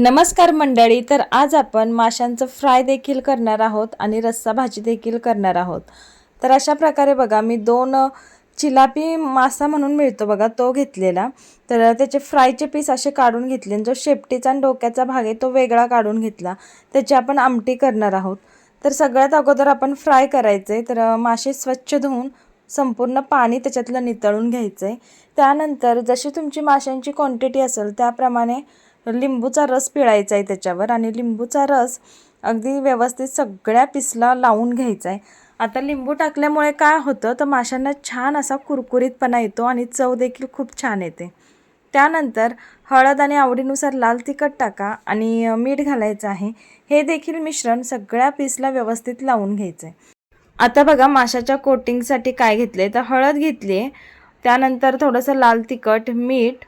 नमस्कार मंडळी तर आज आपण माशांचं फ्राय देखील करणार आहोत आणि रस्सा भाजी देखील करणार आहोत. तर अशा प्रकारे बघा मी दोन चिलापी मासा म्हणून मिळतो बघा तो घेतलेला. तर त्याचे फ्रायचे पीस असे काढून घेतले आणि जो शेपटीचा आणि डोक्याचा भाग आहे तो वेगळा काढून घेतला. त्याची आपण आमटी करणार आहोत. तर सगळ्यात अगोदर आपण फ्राय करायचे आहे तर मासे स्वच्छ धुवून संपूर्ण पाणी त्याच्यातलं नितळून घ्यायचं आहे त्यानंतर जशी तुमची माशांची क्वांटिटी असेल त्याप्रमाणे लिंबूचा रस पिळायचा आहे त्याच्यावर आणि लिंबूचा रस अगदी व्यवस्थित सगळ्या पिसला लावून घ्यायचा आहे. आता लिंबू टाकल्यामुळे काय होतं तर माशांना छान असा कुरकुरीतपणा येतो आणि चव देखील खूप छान येते. त्यानंतर हळद आणि आवडीनुसार लाल तिखट टाका आणि मीठ घालायचं आहे. हे देखील मिश्रण सगळ्या पीसला व्यवस्थित लावून घ्यायचं आहे. आता बघा माशाच्या कोटिंगसाठी काय घेतले तर हळद घेतली आहे त्यानंतर थोडंसं लाल तिखट मीठ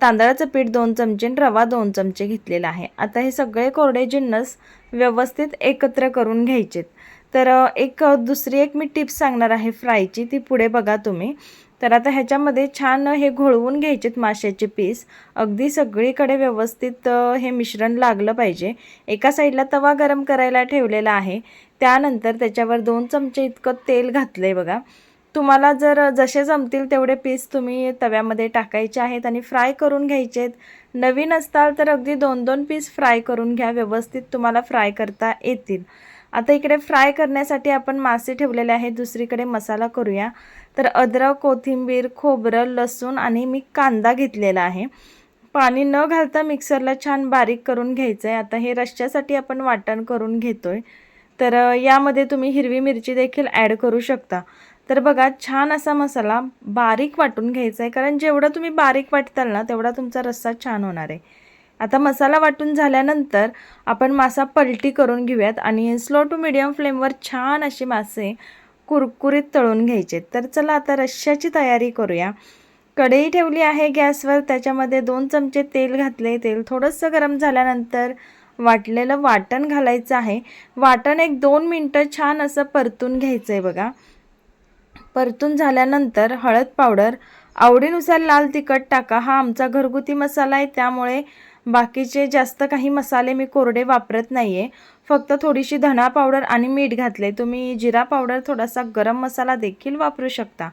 तांदळाचं पीठ दोन चमचे आणि रवा दोन चमचे घेतलेला आहे. आता हे सगळे कोरडे जिन्नस व्यवस्थित एकत्र करून घ्यायचेत. तर एक दुसरी एक मी टिप्स सांगणार आहे फ्रायची ती पुढे बघा तुम्ही. तर आता ह्याच्यामध्ये छान हे घोळवून घ्यायचेत माशाचे पीस. अगदी सगळीकडे व्यवस्थित हे मिश्रण लागलं पाहिजे. एका साईडला तवा गरम करायला ठेवलेला आहे. त्यानंतर त्याच्यावर दोन चमचे इतकं तेल घातलं आहे बघा. तुम्हाला जर जसे जमतील तेवढे पीस तुम्ही तव्यामध्ये टाकायचे आहेत आणि फ्राय करून घ्यायचे आहेत. नवीन असताल तर अगदी दोन दोन पीस फ्राय करून घ्या. व्यवस्थित तुम्हाला फ्राय करता येतील. आता इकडे फ्राय करण्यासाठी आपण मासे ठेवलेले आहेत. दुसरीकडे मसाला करूया. तर अद्रक कोथिंबीर खोबरं लसूण आणि मी कांदा घेतलेला आहे. पाणी न घालता मिक्सरला छान बारीक करून घ्यायचं आहे आता हे रश्श्यासाठी आपण वाटण करून घेतो आहे तर यामध्ये तुम्ही हिरवी मिरची देखील ॲड करू शकता. तर बघा छान असा मसाला बारीक वाटून घ्यायचा आहे. कारण जेवढं तुम्ही बारीक वाटताल ना तेवढा तुमचा रस्सा छान होणार आहे. आता मसाला वाटून झाल्यानंतर आपण मासा पलटी करून घेऊयात आणि स्लो टू मिडियम फ्लेमवर छान असे मासे कुरकुरीत तळून घ्यायचे तर चला आता रश्श्याची तयारी करूया. कढई ठेवली आहे गॅसवर त्याच्यामध्ये दोन चमचे तेल घातले. तेल थोडंसं गरम झाल्यानंतर वाटलेलं वाटण घालायचं आहे. वाटण एक दोन मिनटं छान असं परतून घ्यायचं आहे बघा. परतून झाल्यानंतर हळद पावडर आवडीनुसार लाल तिखट टाका. हा आमचा घरगुती मसाला आहे त्यामुळे बाकीचे जास्त काही मसाले मी कोरडे वापरत नाही आहे फक्त थोडीशी धणा पावडर आणि मीठ घातले तुम्ही जिरा पावडर थोडासा गरम मसाला देखील वापरू शकता.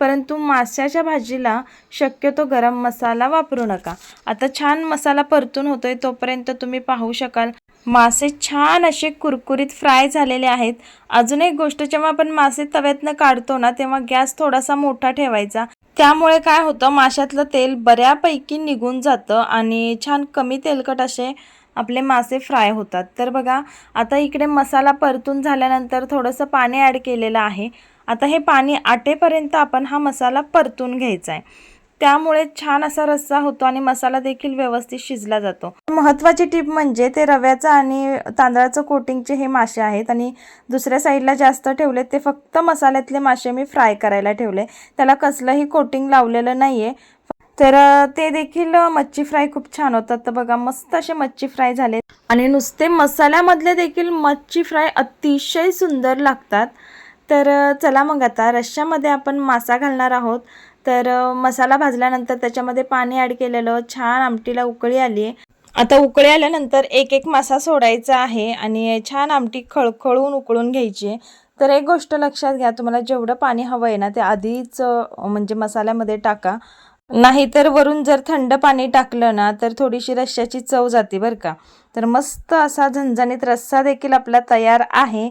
परंतु माशाच्या भाजीला शक्यतो गरम मसाला वापरू नका. आता छान मसाला परतून होतोय तोपर्यंत तुम्ही पाहू शकाल मासे छान असे कुरकुरीत फ्राय झालेले आहेत. अजून एक गोष्ट जेव्हा आपण मासे तव्यातनं काढतो ना तेव्हा गॅस थोडासा मोठा ठेवायचा. त्यामुळे काय होतं माशातलं तेल बऱ्यापैकी निघून जातं आणि छान कमी तेलकट असे आपले मासे फ्राय होतात. तर बघा आता इकडे मसाला परतून झाल्यानंतर थोडंसं पाणी ॲड केलेलं आहे. आता हे पाणी आटेपर्यंत आपण हा मसाला परतून घ्यायचा आहे. त्यामुळे छान असा रस्सा होतो आणि मसाला देखील व्यवस्थित शिजला जातो. महत्त्वाची टीप म्हणजे ते रव्याचं आणि तांदळाचं कोटिंगचे हे मासे आहेत आणि दुसऱ्या साईडला जास्त ठेवले ते फक्त मसाल्यातले मासे मी फ्राय करायला ठेवले. त्याला कसलंही कोटिंग लावलेलं नाही आहे तर ते देखील मच्छी फ्राय खूप छान होतात. तर बघा मस्त असे मच्छी फ्राय झाले. आणि नुसते मसाल्यामधले देखील मच्छी फ्राय अतिशय सुंदर लागतात. तर चला मग आता रश्श्यामध्ये आपण मासा घालणार आहोत. तर मसाला भाजल्यानंतर त्याच्यामध्ये पाणी ॲड केलेलं छान आमटीला उकळी आली. आहे आता उकळी आल्यानंतर एक एक मासा सोडायचा आहे आणि छान आमटी खळखळून उकळून घ्यायची. आहे तर एक गोष्ट लक्षात घ्या तुम्हाला जेवढं पाणी हवं आहे ना ते आधीच म्हणजे मसाल्यामध्ये टाका. नाहीतर वरून जर थंड पाणी टाकलं ना तर थोडीशी रश्श्याची चव जाते बरं का. तर मस्त असा झणझणीत रस्सा देखील आपला तयार आहे.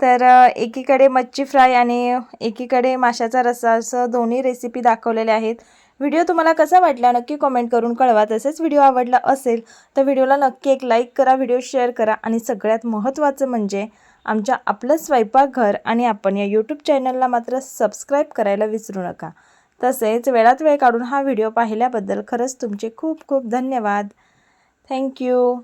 तर एकीकडे मच्छी फ्राय आणि एकीकडे माशाचा रस्सा असं दोन्ही रेसिपी दाखवलेल्या आहेत. व्हिडिओ तुम्हाला कसा वाटला नक्की कमेंट करून कळवा. तसेच व्हिडिओ आवडला असेल तर व्हिडिओला नक्की एक लाईक करा व्हिडिओ शेअर करा आणि सगळ्यात महत्त्वाचं म्हणजे आमच्या आपलं स्वयंपाकघर आणि आपण या यूट्यूब चॅनलला मात्र सबस्क्राईब करायला विसरू नका. तसेच वेळात वेळ काढून हा व्हिडिओ पाहिल्याबद्दल खरंच तुमचे खूप खूप धन्यवाद. थँक्यू